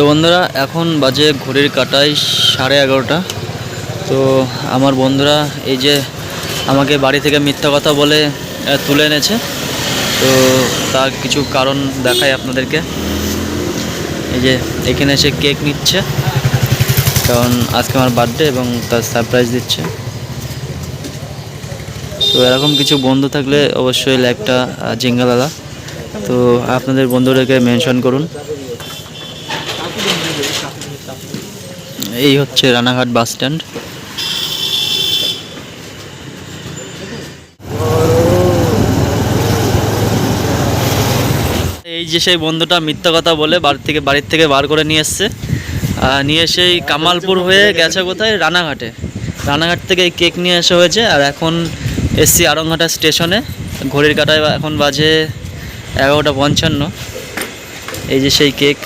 তো বন্ধুরা, এখন বাজে ঘড়ির কাটায় সাড়ে এগারোটা। তো আমার বন্ধুরা এই যে আমাকে বাড়ি থেকে মিথ্যা কথা বলে তুলে এনেছে। তো তার কিছু কারণ দেখাই আপনাদেরকে। এই যে এখানে এসে কেক নিচ্ছে, কারণ আজকে আমার বার্থডে এবং তার সারপ্রাইজ দিচ্ছে। তো এরকম কিছু বন্ধু থাকলে অবশ্যই লাইকটা জিঙ্গালালা। তো আপনাদের বন্ধুদেরকে মেনশন করুন। এই হচ্ছে রানাঘাট বাস স্ট্যান্ড। এই যে সেই বন্ধুটা মিথ্যা কথা বলে বাড়ি থেকে বাড়ির থেকে বার করে নিয়ে এসছে। নিয়ে এসেই কামালপুর হয়ে গেছে কোথায়? রানাঘাটে। রানাঘাট থেকে এই কেক নিয়ে আসা হয়েছে আর এখন এসছি আরংঘাটা স্টেশনে। ঘড়ির কাটায় এখন বাজে এগারোটা পঞ্চান্ন। এই যে সেই কেক।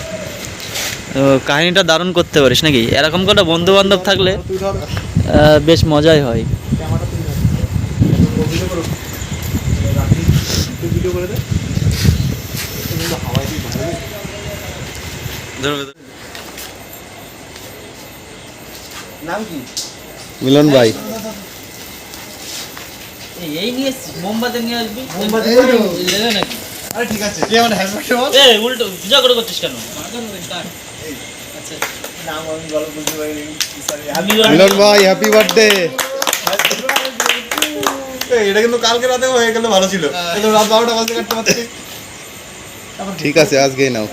কাহিনীটা দারুণ করতে পারিস নাকি এরকম করে বন্ধু বান্ধব থাকলে বেশ মজাই হয় মিলন ভাই এই নিয়ে মোমবাতি নিয়ে আসবি মোমবাতি আরে ঠিক আছে উল্টো পূজা করে করছিস কেন নাম আমি গল্প বলতে পারিনি সরি মিলন মিলন ভাই হ্যাপি বার্থডে এটা কিন্তু কালকে রাতে হয়ে গেলে ভালো ছিল কিন্তু রাত বারোটা বাজে কাটতে পারছি ঠিক আছে আজকেই নাও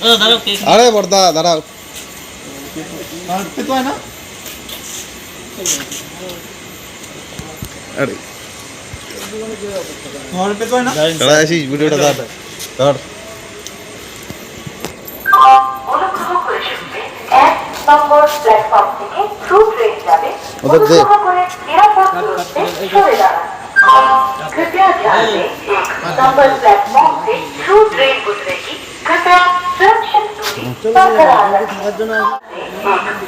ও, দাঁড়াও কেক আরে বর্দা দাঁড়াও তো হয় না আরে তোমার পেতো হয় না দাঁড়া নম্বর প্ল্যাটফর্ম থেকে থ্রু ট্রেন যাবে অনুগ্রহ করে নিরাপদ দূরত্বে সরে দাঁড়ান कृपया ध्यान दें नंबर प्लेटफॉर्म से थ्रू ट्रेन गुजरेगी कृपया सुरक्षित दूरी बरकरार रखें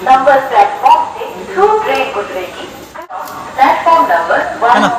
नंबर प्लेटफॉर्म से थ्रू ट्रेन गुजरेगी प्लेटफॉर्म नंबर वन